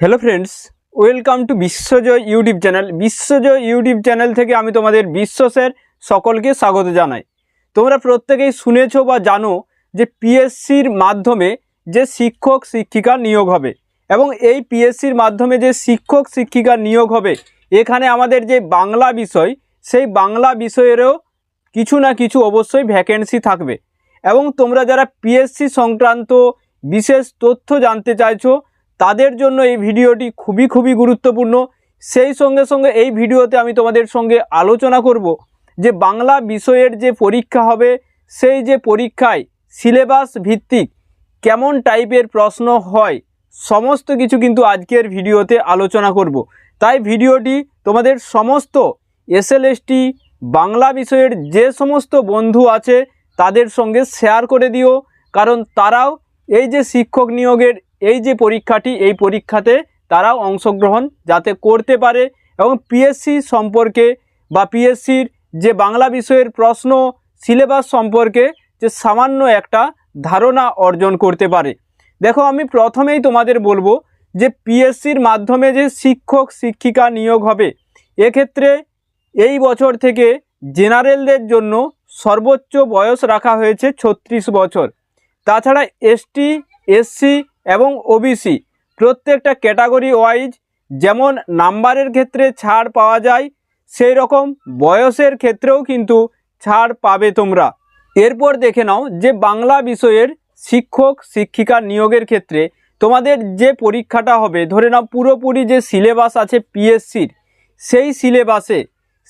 Hello friends welcome to Biswajoy YouTube channel Biswajoy YouTube channel থেকে আমি তোমাদের বিশ্বাসের সকলকে স্বাগত জানাই। তোমরা প্রত্যেকেই শুনেছো বা জানো যে পিএসসির মাধ্যমে যে শিক্ষক শিক্ষিকা নিয়োগ হবে এবং এই পিএসসির মাধ্যমে যে শিক্ষক শিক্ষিকা নিয়োগ হবে, এখানে আমাদের যে বাংলা বিষয়, সেই বাংলা বিষয়েরও কিছু না কিছু অবশ্যই ভ্যাকেন্সি থাকবে। এবং তোমরা যারা পিএসসি সংক্রান্ত বিশেষ তথ্য জানতে চাইছো তাদের জন্য এই ভিডিওটি খুবই খুবই গুরুত্বপূর্ণ। সেই সঙ্গে সঙ্গে এই ভিডিওতে আমি তোমাদের সঙ্গে আলোচনা করব যে বাংলা বিষয়ের যে পরীক্ষা হবে, সেই যে পরীক্ষায় সিলেবাস ভিত্তিক কেমন টাইপের প্রশ্ন হয়, সমস্ত কিছু কিন্তু আজকের ভিডিওতে আলোচনা করব। তাই ভিডিওটি তোমাদের সমস্ত এসএলএসটি বাংলা বিষয়ের যে সমস্ত বন্ধু আছে, তাদের সঙ্গে শেয়ার করে দিও। কারণ তারাও এই যে শিক্ষক নিয়োগের এই যে পরীক্ষাটি, এই পরীক্ষাতে তারাও অংশগ্রহণ যাতে করতে পারে এবং পিএসসি সম্পর্কে বা পিএসসির যে বাংলা বিষয়ের প্রশ্ন, সিলেবাস সম্পর্কে যে সামান্য একটা ধারণা অর্জন করতে পারে। দেখো, আমি প্রথমেই তোমাদের বলব যে পিএসসির মাধ্যমে যে শিক্ষক, শিক্ষিকা নিয়োগ হবে, এক্ষেত্রে এই বছর থেকে জেনারেলদের জন্য সর্বোচ্চ বয়স রাখা হয়েছে ছত্রিশ বছর। তাছাড়া এসটি এসসি এবং ওবিসি প্রত্যেকটা ক্যাটাগরি ওয়াইজ যেমন নাম্বারের ক্ষেত্রে ছাড় পাওয়া যায়, সেই রকম বয়সের ক্ষেত্রেও কিন্তু ছাড় পাবে তোমরা। এরপর দেখে নাও যে বাংলা বিষয়ের শিক্ষক, শিক্ষিকা নিয়োগের ক্ষেত্রে তোমাদের যে পরীক্ষাটা হবে, ধরে নাও পুরোপুরি যে সিলেবাস আছে পিএসসির সেই সিলেবাসে,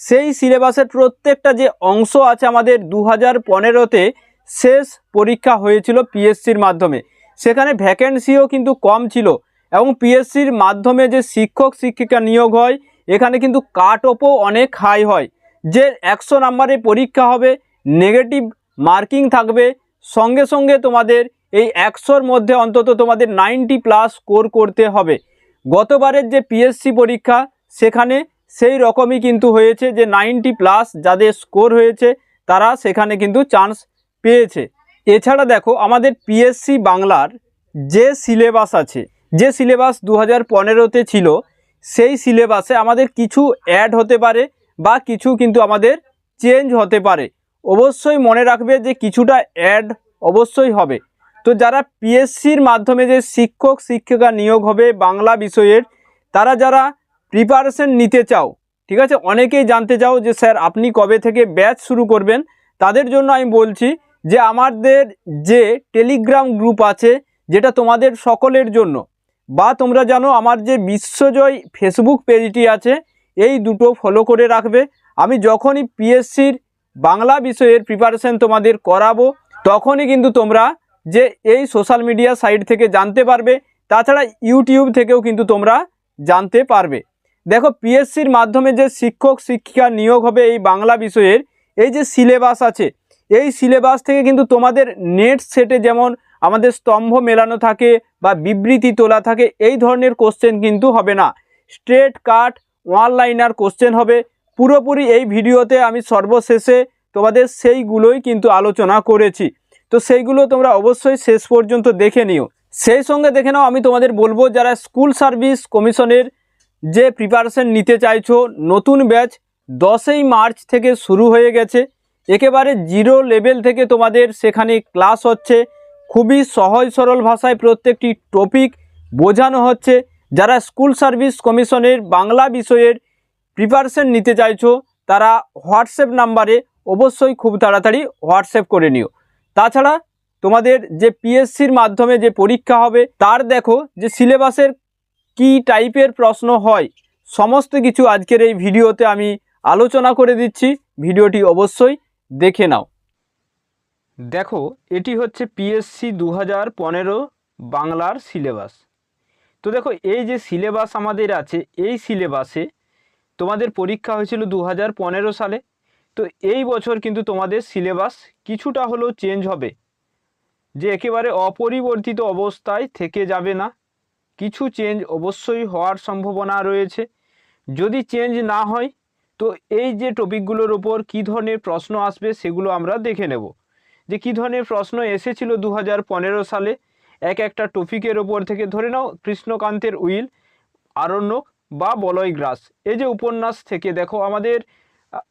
সেই সিলেবাসের প্রত্যেকটা যে অংশ আছে আমাদের দু হাজার পনেরোতে শেষ পরীক্ষা হয়েছিল পিএসসির মাধ্যমে। সেখানে ভ্যাকেন্সিও কিন্তু কম ছিল এবং পিএসসির মাধ্যমে যে শিক্ষক, শিক্ষিকা নিয়োগ হয়, এখানে কিন্তু কাট অফও অনেক হাই হয়। যে একশো নাম্বারের পরীক্ষা হবে নেগেটিভ মার্কিং থাকবে। সঙ্গে সঙ্গে তোমাদের এই একশোর মধ্যে অন্তত তোমাদের নাইনটি প্লাস স্কোর করতে হবে। গতবারের যে পিএসসি পরীক্ষা, সেখানে সেই রকমই কিন্তু হয়েছে যে নাইনটি প্লাস যাদের স্কোর হয়েছে, তারা সেখানে কিন্তু চান্স পেয়েছে। এছাড়া দেখো আমাদের পিএসসি বাংলার যে সিলেবাস আছে, যে সিলেবাস দু হাজার পনেরোতে ছিল, সেই সিলেবাসে আমাদের কিছু অ্যাড হতে পারে বা কিছু কিন্তু আমাদের চেঞ্জ হতে পারে। অবশ্যই মনে রাখবে যে কিছুটা অ্যাড অবশ্যই হবে। তো যারা পিএসসির মাধ্যমে যে শিক্ষক, শিক্ষিকা নিয়োগ হবে বাংলা বিষয়ের, তারা যারা প্রিপারেশন নিতে চাও, ঠিক আছে? অনেকেই জানতে চাও যে, স্যার, আপনি কবে থেকে ব্যাচ শুরু করবেন? তাদের জন্য আমি বলছি যে আমাদের যে টেলিগ্রাম গ্রুপ আছে, যেটা তোমাদের সকলের জন্য, বা তোমরা জানো আমার যে বিশ্বজয় ফেসবুক পেজটি আছে, এই দুটো ফলো করে রাখবে। আমি যখনই পিএসসির বাংলা বিষয়ের প্রিপারেশন তোমাদের করাবো, তখনই কিন্তু তোমরা যে এই সোশ্যাল মিডিয়া সাইট থেকে জানতে পারবে, তাছাড়া ইউটিউব থেকেও কিন্তু তোমরা জানতে পারবে। দেখো পিএসসির মাধ্যমে যে শিক্ষক শিক্ষিকা নিয়োগ হবে এই বাংলা বিষয়ের, এই যে সিলেবাস আছে এই সিলেবাস থেকে কিন্তু তোমাদের নেট সেটে যেমন আমাদের স্তম্ভ মেলানো থাকে বা বিবৃতি তোলা থাকে, এই ধরনের কোশ্চেন কিন্তু হবে না। Straight cut one liner question হবে। পুরোপুরি এই ভিডিওতে আমি সর্বশেষে তোমাদের সেইগুলোই কিন্তু আলোচনা করেছি। তো সেইগুলো তোমরা অবশ্যই শেষ পর্যন্ত দেখে নিও। সেই সঙ্গে দেখে নাও, আমি তোমাদের বলব, যারা স্কুল সার্ভিস কমিশনের যে প্রিপারেশন নিতে চাইছো, নতুন ব্যাচ দশই মার্চ থেকে শুরু হয়ে গেছে। একেবারে জিরো লেভেল থেকে তোমাদের সেখানে ক্লাস হচ্ছে। খুবই সহজ সরল ভাষায় প্রত্যেকটি টপিক বোঝানো হচ্ছে। যারা স্কুল সার্ভিস কমিশনের বাংলা বিষয়ের প্রিপারেশন নিতে চাইছো, তারা হোয়াটসঅ্যাপ নাম্বারে অবশ্যই খুব তাড়াতাড়ি হোয়াটসঅ্যাপ করে নিও। তাছাড়া তোমাদের যে পিএসসির মাধ্যমে যে পরীক্ষা হবে, তার দেখো যে সিলেবাসের কি টাইপের প্রশ্ন হয়। সমস্ত কিছু আজকের এই ভিডিওতে আমি আলোচনা করে দিচ্ছি। ভিডিওটি অবশ্যই দেখে নাও। দেখো, এটি হচ্ছে পিএসসি দু হাজার পনেরো বাংলার সিলেবাস। তো দেখো, এই যে সিলেবাস আমাদের আছে, এই সিলেবাসে তোমাদের পরীক্ষা হয়েছিল দু হাজার পনেরো সালে। তো এই বছর কিন্তু তোমাদের সিলেবাস কিছুটা হলেও চেঞ্জ হবে। যে একেবারে অপরিবর্তিত অবস্থায় থেকে যাবে না। কিছু চেঞ্জ অবশ্যই হওয়ার সম্ভাবনা রয়েছে। যদি চেঞ্জ না হয় তো এই যে টপিকগুলোর ওপর কী ধরনের প্রশ্ন আসবে সেগুলো আমরা দেখে নেব। যে কী ধরনের প্রশ্ন এসেছিল দু হাজার পনেরো সালে, এক একটা টপিকের ওপর থেকে ধরে নাও, কৃষ্ণকান্তের উইল, আরণ্যক বা বলয় গ্রাস। এই যে উপন্যাস থেকে দেখো, আমাদের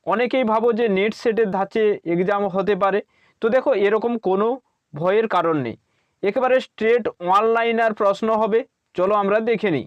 অনেকেই ভাবো যে নেট সেটের ধাঁচে এক্সাম হতে পারে। তো দেখো, এরকম কোনো ভয়ের কারণ নেই। একেবারে স্ট্রেট অনলাইনার প্রশ্ন হবে। চলো আমরা দেখে নিই।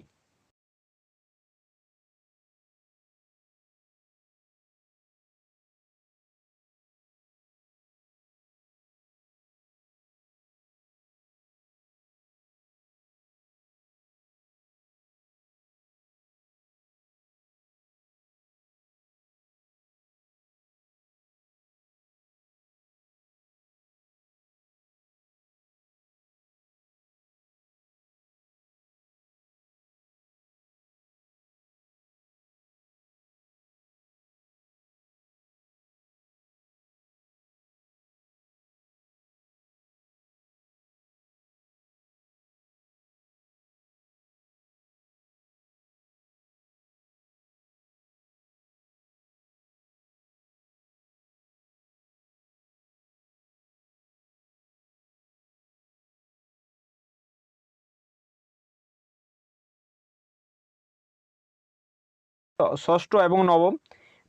ষষ্ঠ এবং নবম।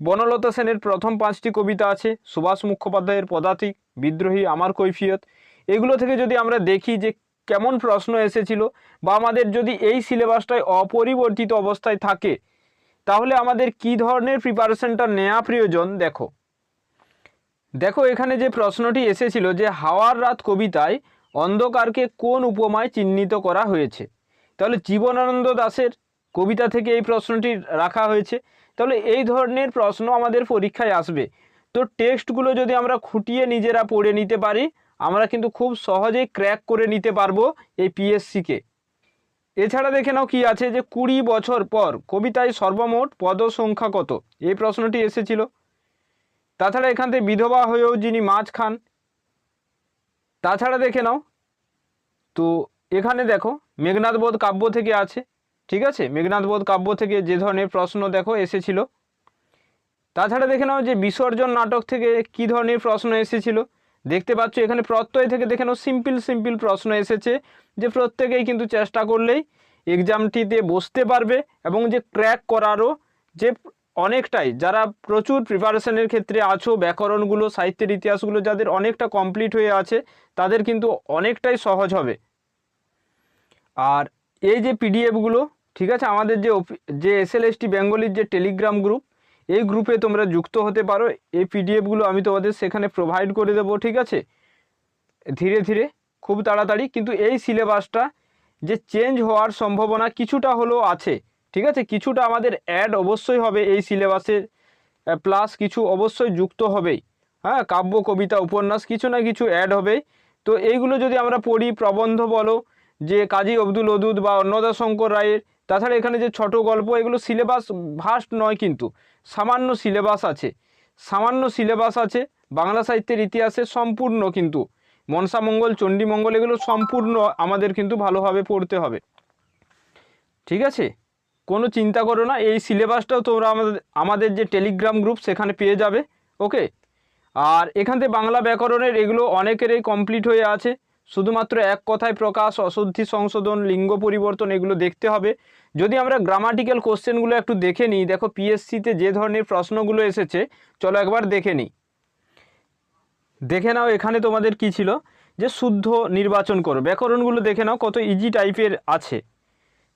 বনলতা সেনের প্রথম পাঁচটি কবিতা আছে, সুভাষ মুখোপাধ্যায়ের পদাতিক বিদ্রোহী আমার কৈফিয়ত। এগুলো থেকে যদি আমরা দেখি যে কেমন প্রশ্ন এসেছিল বা আমাদের যদি এই সিলেবাসটায় অপরিবর্তিত অবস্থায় থাকে, তাহলে আমাদের কি ধরনের প্রিপারেশনটা নেওয়া প্রয়োজন দেখো। দেখো, এখানে যে প্রশ্নটি এসেছিল যে হাওয়ার রাত কবিতায় অন্ধকারকে কোন উপমায় চিহ্নিত করা হয়েছে, তাহলে জীবনানন্দ দাশের কবিতা থেকে এই প্রশ্নটি রাখা হয়েছে। তাহলে এই ধরনের প্রশ্ন আমাদের পরীক্ষায় আসবে। তো টেক্সটগুলো যদি আমরা খুঁটিয়ে নিজেরা পড়ে নিতে পারি, আমরা কিন্তু খুব সহজেই ক্র্যাক করে নিতে পারব এই পিএসসিকে। এছাড়া দেখে নাও কি আছে যে, কুড়ি বছর পর কবিতায় সর্বমোট পদ সংখ্যা কত? এই প্রশ্নটি এসেছিল। তাছাড়া এখান থেকে বিধবা হয়েও যিনি মাছ খান, তাছাড়া দেখে নাও। তো এখানে দেখো মেঘনাথবোধ কাব্য থেকে আছে। ঠিক আছে? মেঘনাথবোধ কাব্য থেকে যে ধরনের প্রশ্ন দেখো, এসেছিল। তাছাড়া দেখে নাও যে বিসর্জন নাটক থেকে কি ধরনের প্রশ্ন এসেছিল। দেখতে পাচ্ছ, এখানে প্রত্যয় থেকে দেখে নাও, সিম্পল সিম্পল প্রশ্ন এসেছে যে প্রত্যেকেই কিন্তু চেষ্টা করলেই এক্সামটিতে বসতে পারবে এবং যে ক্র্যাক করারও যে অনেকটাই, যারা প্রচুর প্রিপারেশনের ক্ষেত্রে আছো, ব্যাকরণগুলো, সাহিত্যের ইতিহাসগুলো যাদের অনেকটা কমপ্লিট হয়ে আছে, তাদের কিন্তু অনেকটাই সহজ হবে। আর এই যে পিডিএফগুলো ঠিক আছে? আমাদের যে যে এস এল এসটি বেঙ্গলির যে টেলিগ্রাম গ্রুপ এই গ্রুপে তোমরা যুক্ত হতে পারো। এই পিডিএফগুলো আমি তোমাদের সেখানে প্রোভাইড করে দেবো, ঠিক আছে? ধীরে ধীরে, খুব তাড়াতাড়ি। কিন্তু এই সিলেবাসটা যে চেঞ্জ হওয়ার সম্ভাবনা কিছুটা হলেও আছে, ঠিক আছে? কিছুটা আমাদের অ্যাড অবশ্যই হবে এই সিলেবাসের প্লাস কিছু অবশ্যই যুক্ত হবেই। হ্যাঁ কাব্য, কবিতা, উপন্যাস কিছু না কিছু অ্যাড হবেই। তো এইগুলো যদি আমরা পড়ি, প্রবন্ধ বলো, যে কাজী আব্দুল ওদুদ বা অন্নদাশঙ্কর রায়ের তাছাড়া এখানে যে ছোট গল্প, এগুলো সিলেবাস ভাস্ট নয় কিন্তু। সামান্য সিলেবাস আছে। সামান্য সিলেবাস আছে, বাংলা সাহিত্যের ইতিহাসে সম্পূর্ণ কিন্তু। মনসামঙ্গল চণ্ডীমঙ্গল এগুলো সম্পূর্ণ আমাদের কিন্তু ভালোভাবে পড়তে হবে। ঠিক আছে? কোনো চিন্তা করো না, এই সিলেবাসটাও তোমরা আমাদের আমাদের যে টেলিগ্রাম গ্রুপ সেখানে পেয়ে যাবে ওকে আর এখান থেকে বাংলা ব্যাকরণের এগুলো অনেকেরই কমপ্লিট হয়ে আছে। শুধুমাত্র এক কথায় প্রকাশ, অশুদ্ধি সংশোধন, লিঙ্গ পরিবর্তন, এগুলো দেখতে হবে। যদি আমরা গ্রামাটিক্যাল কোশ্চেনগুলো একটু দেখে নিই, দেখো পিএসসিতে যে ধরনের প্রশ্নগুলো এসেছে, চলো একবার দেখে নিই। দেখে নাও এখানে তোমাদের কি ছিল? যে শুদ্ধ নির্বাচন করো। ব্যাকরণগুলো দেখে নাও কত ইজি টাইপের আছে।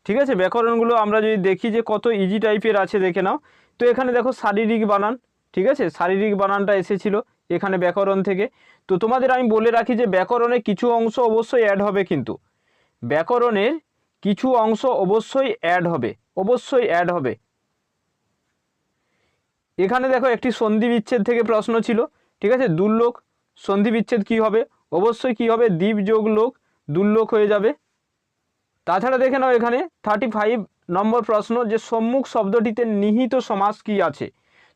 ঠিক আছে? ব্যাকরণগুলো আমরা যদি দেখি যে কত ইজি টাইপের আছে, দেখে নাও। তো এখানে দেখো শারীরিক বানান। ঠিক আছে? শারীরিক বানানটা এসেছিল এখানে ব্যাকরণ থেকে। তো তোমাদের আমি বলে রাখি যে ব্যাকরণে কিছু অংশ অবশ্যই অ্যাড হবে কিন্তু। ব্যাকরণের কিছু অংশ অবশ্যই অ্যাড হবে, অবশ্যই অ্যাড হবে। এখানে দেখো একটি সন্ধি বিচ্ছেদ থেকে প্রশ্ন ছিল, ঠিক আছে? দুর্লোক, সন্ধি বিচ্ছেদ কী হবে? অবশ্যই কী হবে? দ্বীপ যোগ লোক, দুর্লোক হয়ে যাবে। তাছাড়া দেখে নাও এখানে থার্টি ফাইভ নম্বর প্রশ্ন যে সম্মুখ শব্দটিতে নিহিত সমাস কি আছে?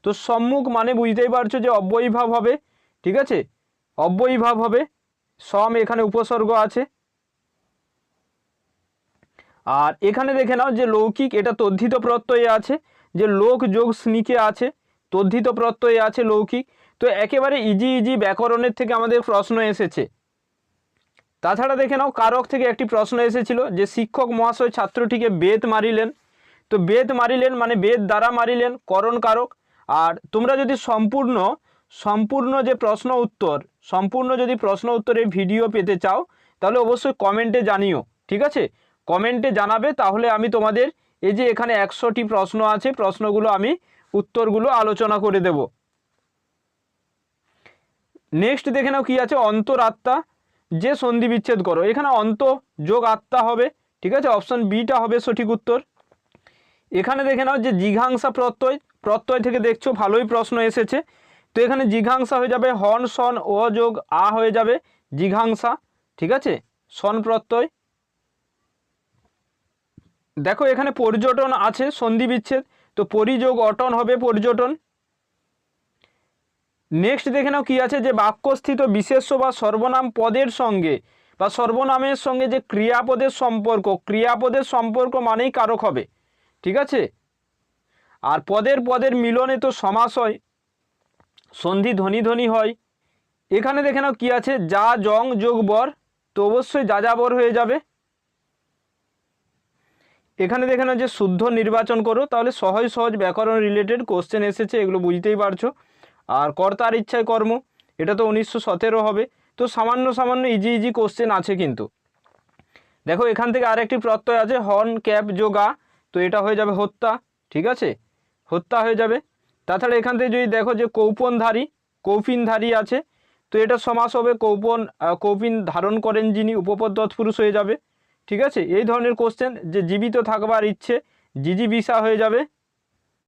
তো সম্মুখ মানে বুঝতেই পারছ যে অব্যয়ীভাব হবে, ঠিক আছে? অব্যয়ীভাব হবে, সম এখানে উপসর্গ আছে। আর এখানে দেখে নাও যে লৌকিক, এটা তদ্ধিত প্রত্যয়ে আছে, যে লোক যোগ স্নিকে আছে, তদ্ধিত প্রত্যয়ে আছে লৌকিক। তো একেবারে ইজি ইজি ব্যাকরণের থেকে আমাদের প্রশ্ন এসেছে। তাছাড়া দেখে নাও, কারক থেকে একটি প্রশ্ন এসেছিল যে শিক্ষক মহাশয় ছাত্রটিকে বেত মারিলেন। তো বেদ মারিলেন মানে বেদ দ্বারা মারিলেন, করণ কারক। আর তোমরা যদি সম্পূর্ণ সম্পূর্ণ যে প্রশ্ন উত্তর, সম্পূর্ণ যদি প্রশ্ন উত্তরের ভিডিও পেতে চাও, তাহলে অবশ্যই কমেন্টে জানিও, ঠিক আছে? কমেন্টে জানাবে, তাহলে আমি তোমাদের এই যে এখানে একশোটি প্রশ্ন আছে, প্রশ্নগুলো আমি উত্তরগুলো আলোচনা করে দেব। নেক্সট দেখে নাও কি আছে, অন্তরাত্মা, যে সন্ধি বিচ্ছেদ করো। এখানে অন্ত যোগ আত্মা হবে, ঠিক আছে? অপশন বিটা হবে সঠিক উত্তর। এখানে দেখে নাও যে জিঘাংসা প্রত্যয় প্রত্যয় থেকে দেখছ, ভালোই প্রশ্ন এসেছে। তো এখানে জিঘাংসা হয়ে যাবে, হন, সন ও যোগ, আ হয়ে যাবে, জিঘাংসা, ঠিক আছে? সন প্রত্যয় দেখো এখানে পর্যটন আছে, সন্ধি বিচ্ছেদ। তো পরিযোগ অটন হবে পর্যটন। নেক্সট দেখে নাও কি আছে, যে বাক্যস্থিত বিশেষ্য বা সর্বনাম পদের সঙ্গে বা সর্বনামের সঙ্গে যে ক্রিয়াপদের সম্পর্ক ক্রিয়াপদের সম্পর্ক মানেই কারক হবে। ঠিক আছে? আর পদের পদের মিলনে তো সমাস হয়। সন্ধি ধ্বনি ধ্বনি হয়। এখানে দেখে নাও কি আছে, যা জং যোগ বর, তো অবশ্যই যা যা বর হয়ে যাবে। এখানে দেখে নাও যে শুদ্ধ নির্বাচন করো, তাহলে সহজ সহজ ব্যাকরণ রিলেটেড কোশ্চেন এসেছে, এগুলো বুঝতেই পারছ। আর কর্তার ইচ্ছায় কর্ম, এটা তো উনিশশো সতেরো হবে। তো সামান্য সামান্য ইজি ইজি কোশ্চেন আছে কিন্তু। দেখো, এখান থেকে আরেকটি প্রত্যয় আছে হর্ন ক্যাপ যোগা, তো এটা হয়ে যাবে হত্যা, ঠিক আছে? হত্যা হয়ে যাবে। তাছাড়া এখান থেকে যদি দেখো যে কৌপনধারী, কৌপিনধারী আছে, তো এটা সমাস হবে, কৌপন কৌপিন ধারণ করেন যিনি উপপদ তৎপুরুষ হয়ে যাবে। ঠিক আছে? এই ধরনের কোশ্চেন যে জীবিত থাকবার ইচ্ছে জিজি বিসা হয়ে যাবে।